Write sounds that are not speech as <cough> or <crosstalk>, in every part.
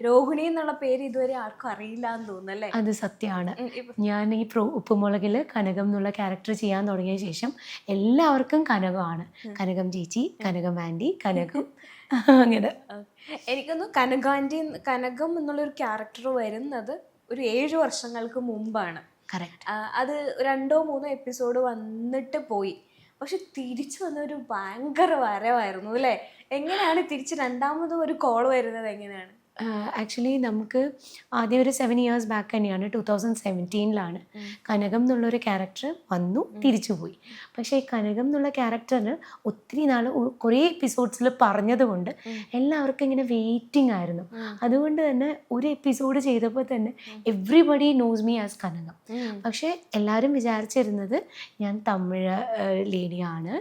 രോഹിണി എന്നുള്ള പേര് ഇതുവരെ ആർക്കും അറിയില്ല എന്ന് തോന്നുന്നല്ലേ അത് സത്യമാണ് ഞാൻ ഈ പ്രോ ഉപ്പുമുളകിൽ കനകം എന്നുള്ള ക്യാരക്ടർ ചെയ്യാൻ തുടങ്ങിയ ശേഷം എല്ലാവർക്കും കനകമാണ്. കനകം ചേച്ചി കനകം ആന്റി കനകം <laughs> അങ്ങനെ. എനിക്കൊന്ന് കനകാന്റി കനകം എന്നുള്ളൊരു ക്യാരക്ടർ വരുന്നത് ഒരു ഏഴ് വർഷങ്ങൾക്ക് മുമ്പാണ്. കറക്റ്റ്. അത് രണ്ടോ മൂന്നോ എപ്പിസോഡ് വന്നിട്ട് പോയി. പക്ഷെ തിരിച്ചു വന്ന ഒരു ഭയങ്കര വരവായിരുന്നു അല്ലേ? എങ്ങനെയാണ് തിരിച്ച് രണ്ടാമതും ഒരു കോൾ വരുന്നത് എങ്ങനെയാണ്? ആക്ച്വലി നമുക്ക് ആദ്യം ഒരു സെവൻ ഇയേഴ്സ് ബാക്ക് തന്നെയാണ് ടു തൗസൻഡ് സെവന്റീനിലാണ്. കനകം എന്നുള്ളൊരു ക്യാരക്ടർ വന്നു തിരിച്ചു പോയി. പക്ഷേ ഈ കനകം എന്നുള്ള ക്യാരക്ടറിന് ഒത്തിരി നാൾ കുറേ എപ്പിസോഡ്സിൽ പറഞ്ഞതുകൊണ്ട് എല്ലാവർക്കും ഇങ്ങനെ വെയിറ്റിംഗ് ആയിരുന്നു. അതുകൊണ്ട് തന്നെ ഒരു എപ്പിസോഡ് ചെയ്തപ്പോൾ തന്നെ everybody knows me as Kanakam. പക്ഷേ എല്ലാവരും വിചാരിച്ചിരുന്നത് ഞാൻ തമിഴ് ലേഡിയാണ്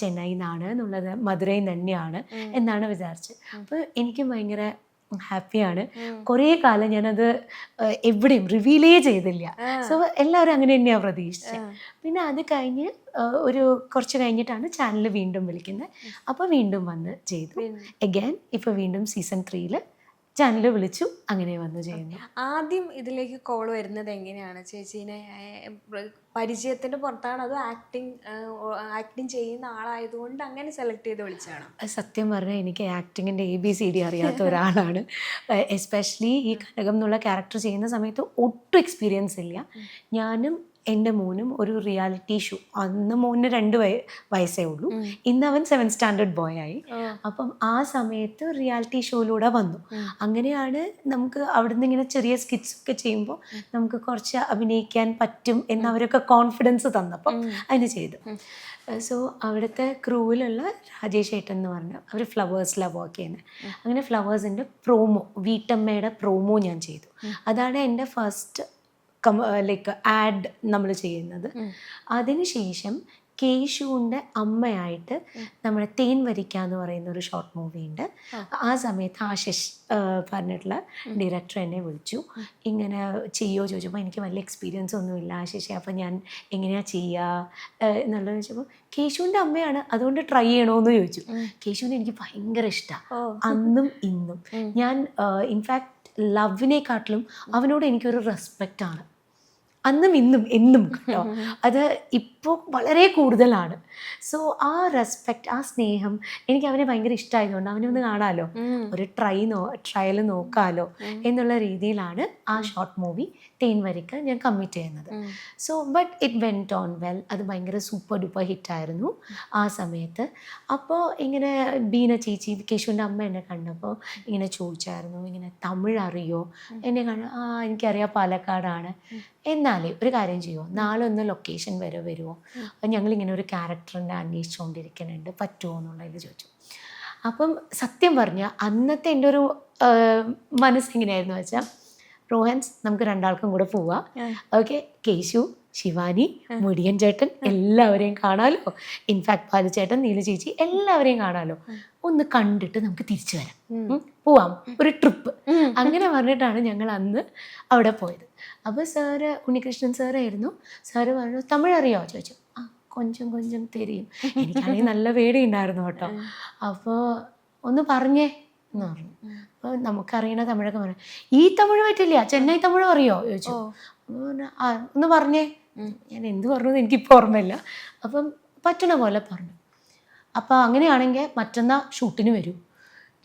ചെന്നൈയിൽ നിന്നാണ് എന്നുള്ളത് മധുരയിൽ നിന്ന് തന്നെയാണ് എന്നാണ് വിചാരിച്ചത്. അപ്പോൾ എനിക്കും ഭയങ്കര ഹാപ്പിയാണ്. കുറേ കാലം ഞാനത് എവിടെയും റിവീലേ ചെയ്തില്ല. സോ എല്ലാവരും അങ്ങനെ തന്നെയാണ് പ്രതീക്ഷിച്ചത്. പിന്നെ അത് കഴിഞ്ഞ് ഒരു കുറച്ച് കഴിഞ്ഞിട്ടാണ് ചാനൽ വീണ്ടും വിളിക്കുന്നത്. അപ്പോൾ വീണ്ടും വന്ന് ചെയ്തു. അഗൈൻ എഗൈൻ ഇപ്പോൾ വീണ്ടും സീസൺ ത്രീയിൽ ചാനൽ വിളിച്ചു അങ്ങനെ വന്നു ചെയ്യുന്നു. ആദ്യം ഇതിലേക്ക് കോൾ വരുന്നത് എങ്ങനെയാണ്? ചേച്ചീനെ പരിചയത്തിന്റെ പുറത്താണ് അത് ആക്ടിങ് ആക്ടിങ് ചെയ്യുന്ന ആളായതുകൊണ്ട് അങ്ങനെ സെലക്ട് ചെയ്ത് വിളിച്ചാണ് സത്യം പറഞ്ഞാൽ എനിക്ക് ആക്ടിങ്ങിന്റെ എ ബി സി ഡി അറിയാത്ത ഒരാളാണ്. എസ്പെഷ്യലി ഈ കനകം എന്നുള്ള ക്യാരക്ടർ ചെയ്യുന്ന സമയത്ത് ഒട്ടും എക്സ്പീരിയൻസ് ഇല്ല. ഞാനും എന്റെ മോനും ഒരു റിയാലിറ്റി ഷോ അന്ന് മോന് രണ്ട് വയ വയസ്സേ ഉള്ളൂ. ഇന്ന് അവൻ സെവൻ സ്റ്റാൻഡേർഡ് ബോയ് ആയി. അപ്പം ആ സമയത്ത് റിയാലിറ്റി ഷോയിലൂടെ വന്നു. അങ്ങനെയാണ് നമുക്ക് അവിടുന്ന് ഇങ്ങനെ ചെറിയ സ്കിറ്റ്സ് ഒക്കെ ചെയ്യുമ്പോൾ നമുക്ക് കുറച്ച് അഭിനയിക്കാൻ പറ്റും എന്ന് അവരൊക്കെ കോൺഫിഡൻസ് തന്നപ്പം അതിന് ചെയ്തു. സോ അവിടുത്തെ ക്രൂവിലുള്ള രാജേഷ് ഏട്ടൻ എന്ന് പറഞ്ഞു അവർ ഫ്ലവേഴ്സിലാണ് വർക്ക് ചെയ്യുന്നത് അങ്ങനെ ഫ്ലവേഴ്സിന്റെ പ്രോമോ വീട്ടമ്മയുടെ പ്രോമോ ഞാൻ ചെയ്തു. അതാണ് എന്റെ ഫസ്റ്റ് ലൈക്ക് ആഡ് നമ്മൾ ചെയ്യുന്നത്. അതിനുശേഷം കേശുവിന്റെ അമ്മയായിട്ട് നമ്മുടെ തേൻ വരിക്ക എന്ന് പറയുന്ന ഒരു ഷോർട്ട് മൂവി ഉണ്ട്. ആ. സമയത്ത് ആശിഷ് പറഞ്ഞിട്ടുള്ള ഡയറക്ടർ എന്നെ വിളിച്ചു. ഇങ്ങനെ ചെയ്യുമോ ചോദിച്ചപ്പോൾ എനിക്ക് വലിയ എക്സ്പീരിയൻസ് ഒന്നുമില്ല. ആശിഷ് അപ്പം ഞാൻ എങ്ങനെയാ ചെയ്യുക എന്നുള്ളത് ചോദിച്ചപ്പോൾ കേശുവിന്റെ അമ്മയാണ്. അതുകൊണ്ട് ട്രൈ ചെയ്യണമെന്ന് ചോദിച്ചു. കേശുവിനെ എനിക്ക് ഭയങ്കര ഇഷ്ടമാണ് അന്നും ഇന്നും. ഞാൻ ഇൻഫാക്ട് ലവിനെക്കാട്ടിലും അവനോട് എനിക്കൊരു റെസ്പെക്റ്റ് ആണ്. അന്നും ഇന്നും എന്നും കേട്ടോ. <laughs> അത് ഇപ്പോൾ വളരെ കൂടുതലാണ്. സോ ആ റെസ്പെക്റ്റ് ആ സ്നേഹം എനിക്ക് അവനെ ഭയങ്കര ഇഷ്ടമായതുകൊണ്ട് അവനെ ഒന്ന് കാണാമല്ലോ ഒരു ട്രൈ നോ ട്രയൽ നോക്കാലോ എന്നുള്ള രീതിയിലാണ് ആ ഷോർട്ട് മൂവി തേൻ വരിക്ക് ഞാൻ കമ്മിറ്റ് ചെയ്യുന്നത്. So but it went on well അത് ഭയങ്കര സൂപ്പർ ഡൂപ്പർ ഹിറ്റായിരുന്നു ആ സമയത്ത്. അപ്പോൾ ഇങ്ങനെ ബീന ചേച്ചി കേശുവിന്റെ അമ്മ എന്നെ കണ്ടപ്പോൾ ഇങ്ങനെ ചോദിച്ചായിരുന്നു ഇങ്ങനെ തമിഴ് അറിയോ? എന്നെ കണ്ട ആ എനിക്കറിയാം പാലക്കാടാണ്. എന്നാലേ ഒരു കാര്യം ചെയ്യുമോ നാളെ ഒന്ന് ലൊക്കേഷൻ വരെ വരുമോ ഞങ്ങളിങ്ങനെ ഒരു ക്യാരക്ടറിനെ അന്വേഷിച്ചുകൊണ്ടിരിക്കുന്നുണ്ട് പറ്റുമോ എന്നുള്ളതിൽ ചോദിച്ചു. അപ്പം സത്യം പറഞ്ഞാൽ അന്നത്തെ എന്റെ ഒരു മനസ്സിങ്ങനെയായിരുന്നു വെച്ചാൽ റോഹൻസ് നമുക്ക് രണ്ടാൾക്കും കൂടെ പോവാം. ഓക്കെ കേശു ശിവാനി മുടിയൻ ചേട്ടൻ എല്ലാവരെയും കാണാലോ. ഇൻഫാക്ട് പാലു ചേട്ടൻ നീല ചേച്ചി എല്ലാവരെയും കാണാലോ. ഒന്ന് കണ്ടിട്ട് നമുക്ക് തിരിച്ചു വരാം. പോവാം. ഒരു ട്രിപ്പ് അങ്ങനെ പറഞ്ഞിട്ടാണ് ഞങ്ങൾ അന്ന് അവിടെ പോയത്. അപ്പോൾ സാറ് ഉണ്ണികൃഷ്ണൻ സാറായിരുന്നു. സാറ് പറഞ്ഞു തമിഴ് അറിയോ? ചോദിച്ചു. ആ കൊഞ്ചം കൊഞ്ചം തെരിയും. എനിക്കാണെങ്കിൽ നല്ല പേടിയുണ്ടായിരുന്നു കേട്ടോ. അപ്പോൾ ഒന്ന് പറഞ്ഞേ എന്ന് പറഞ്ഞു. അപ്പോൾ നമുക്കറിയണ തമിഴൊക്കെ പറഞ്ഞു ഈ തമിഴ് പറ്റില്ല ചെന്നൈ തമിഴ് അറിയോ ചോദിച്ചു. അപ്പോൾ പറഞ്ഞു, ആ ഒന്ന് പറഞ്ഞേ. ഞാൻ എന്ത് പറഞ്ഞു എനിക്കിപ്പോൾ ഓർമ്മയില്ല. അപ്പം പറ്റണ പോലെ പറഞ്ഞു. അപ്പോൾ അങ്ങനെയാണെങ്കിൽ മറ്റന്നാൾ ഷൂട്ടിന് വരൂ.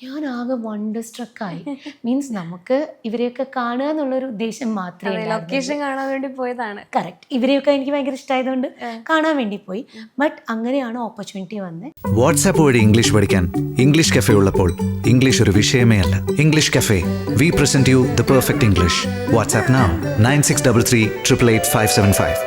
ഞാൻ ആകെ വണ്ടർ സ്ട്രക്കായി മീൻസ് നമുക്ക് ഇവരെയൊക്കെ കാണുക എന്നുള്ളൊരു ഉദ്ദേശം മാത്രമേ ലൊക്കേഷൻ കാണാൻ വേണ്ടി പോയതാണ്. കറക്റ്റ് ഇവരെയൊക്കെ എനിക്ക് ഭയങ്കര ഇഷ്ടമായതുകൊണ്ട് കാണാൻ വേണ്ടി പോയി. ബട്ട് അങ്ങനെയാണ് ഓപ്പർച്യൂണിറ്റി വന്നത് വാട്സാപ്പ് വഴി ഇംഗ്ലീഷ് പഠിക്കാൻ ഇംഗ്ലീഷ് കഫേ ഉള്ളപ്പോൾ ഇംഗ്ലീഷ് ഒരു വിഷയമേ അല്ല. English cafe we present you the perfect English WhatsApp nine six double three triple eight five seven five